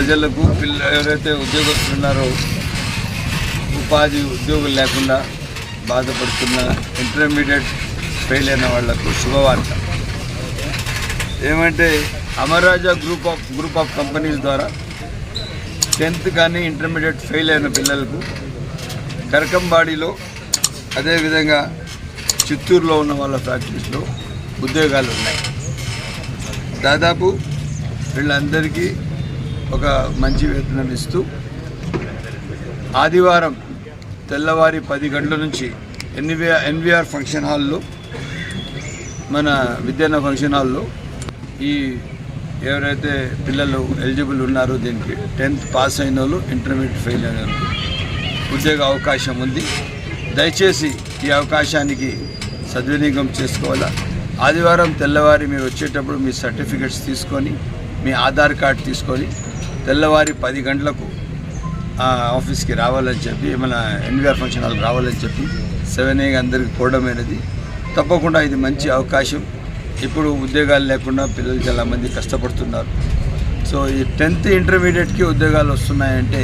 ప్రజలకు పిల్ల ఎవరైతే ఉద్యోగస్తులు ఉన్నారో ఉపాధి ఉద్యోగులు లేకుండా బాధపడుతున్న ఇంటర్మీడియట్ ఫెయిల్ అయిన వాళ్ళకు శుభవార్త. ఏమంటే Amara Raja group of group of companies ద్వారా టెన్త్ కానీ ఇంటర్మీడియట్ ఫెయిల్ అయిన పిల్లలకు కరకంబాడిలో అదేవిధంగా చిత్తూరులో ఉన్న వాళ్ళ ఫ్యాక్టరీస్లో ఉద్యోగాలు ఉన్నాయి. దాదాపు వీళ్ళందరికీ ఒక మంచి వేతనం ఇస్తూ ఆదివారం తెల్లవారి పది గంటల నుంచి ఎన్విఆర్ ఎన్విఆర్ ఫంక్షన్ హాల్లో మన విద్యాన్న ఫంక్షన్ హాల్లో ఈ ఎవరైతే పిల్లలు ఎలిజిబుల్ ఉన్నారో దీనికి టెన్త్ పాస్ అయిన వాళ్ళు ఇంటర్మీడియట్ ఫెయిల్ అయిన వాళ్ళు ఉద్యోగ అవకాశం ఉంది. దయచేసి ఈ అవకాశానికి సద్వినియోగం చేసుకోవాలా? ఆదివారం తెల్లవారి మీరు వచ్చేటప్పుడు మీ సర్టిఫికెట్స్ తీసుకొని మీ ఆధార్ కార్డ్ తీసుకొని తెల్లవారి పది గంటలకు ఆఫీస్కి రావాలని చెప్పి మన ఎన్విఆర్ ఫంక్షన్ హాల్ రావాలని చెప్పి సెవెన్ ఏ అందరికి పోవడమైనది తప్పకుండా ఇది మంచి అవకాశం. ఇప్పుడు ఉద్యోగాలు లేకుండా పిల్లలు చాలామంది కష్టపడుతున్నారు. సో ఈ టెన్త్ ఇంటర్మీడియట్కి ఉద్యోగాలు వస్తున్నాయంటే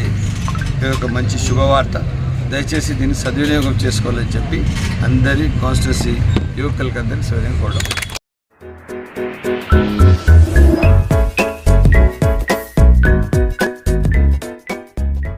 ఇది ఒక మంచి శుభవార్త. దయచేసి దీన్ని సద్వినియోగం చేసుకోవాలని చెప్పి అందరి కాన్స్టిట్యూన్సీ యువకులకి అందరికీ సౌకర్యం కోరడం.